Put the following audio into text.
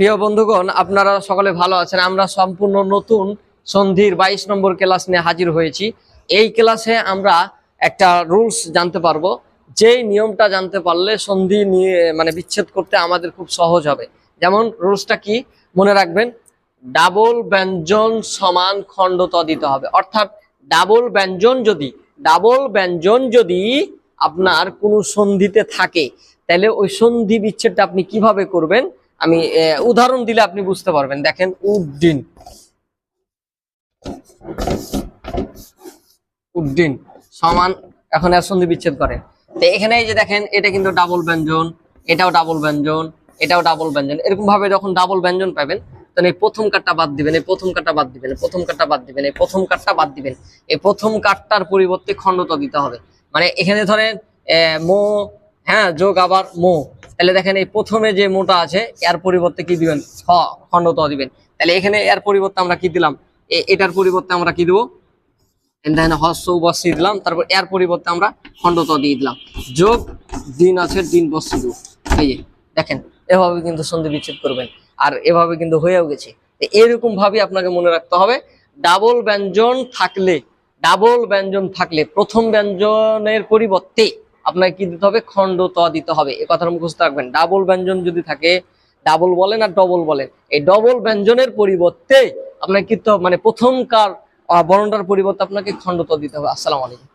প্রিয় বন্ধুগণ, আপনারা সকলে ভালো আছেন। আমরা সম্পূর্ণ নতুন সন্ধির বাইশ নম্বর ক্লাস নিয়ে হাজির হয়েছি। এই ক্লাসে আমরা একটা রুলস জানতে পারব। যেই নিয়মটা জানতে পারলে সন্ধি নিয়ে মানে বিচ্ছেদ করতে আমাদের খুব সহজ হবে। যেমন রুলসটা কি? মনে রাখবেন, ডাবল ব্যঞ্জন সমান খণ্ডত দিতে হবে। অর্থাৎ ডাবল ব্যঞ্জন যদি, ডাবল ব্যঞ্জন যদি আপনার কোনো সন্ধিতে থাকে, তাহলে ওই সন্ধি বিচ্ছেদটা আপনি কীভাবে করবেন? আমি উদাহরণ দিলে আপনি বুঝতে পারবেন। দেখেন, উদ্দিন। উদ্দিন, সমান, এখন এর সন্ধি বিচ্ছেদ করে। তো এখানে এই যে দেখেন, এটা কিন্তু ডাবল ব্যঞ্জন, এটাও ডাবল ব্যঞ্জন, এটাও ডাবল ব্যঞ্জন। এরকম ভাবে যখন ডাবল ব্যঞ্জন পাবেন তখন এই প্রথম কাটটা বাদ দিবেন, এই প্রথম কাটটা বাদ দিবেন প্রথম কাটটা বাদ দিবেন, এই প্রথম কাটটা বাদ দিবেন। এই প্রথম কাটটার পরিবর্তে খণ্ডত দিতে হবে। মানে এখানে ধরেন মো হ্যাঁ যোগ আবার মো। তাহলে দেখেন এই প্রথমে যে মোটা আছে, এর পরিবর্তে কি দিবেন? খ খণ্ডত দিবেন। তাহলে এখানে এর পরিবর্তে আমরা কি দিলাম? এটার পরিবর্তে আমরা কি দেবো? এখানে হস্য বসিয়ে দিলাম, তারপর এর পরিবর্তে আমরা খণ্ডত দিয়ে দিলাম। যোগ দিন আছে, দিন বসিয়ে দেবো এই দেখেন, এভাবে কিন্তু সন্ধি বিচ্ছেদ করবেন। আর এভাবে কিন্তু হয়েও গেছে। এরকম ভাবে আপনাকে মনে রাখতে হবে, ডাবল ব্যঞ্জন থাকলে, ডাবল ব্যঞ্জন থাকলে, প্রথম ব্যঞ্জনের পরিবর্তে আপনাকে কি দিতে হবে? খণ্ড ত দিতে হবে। এ কথার মুখস্থ রাখবেন। ডাবল ব্যঞ্জন যদি থাকে ডাবল বলেন আর ডবল বলেন। এই ডবল ব্যঞ্জনের পরিবর্তে আপনাকে কি মানে প্রথমকার বর্ণটার পরিবর্তে আপনাকে খণ্ডত দিতে হবে। আসসালামু আলাইকুম।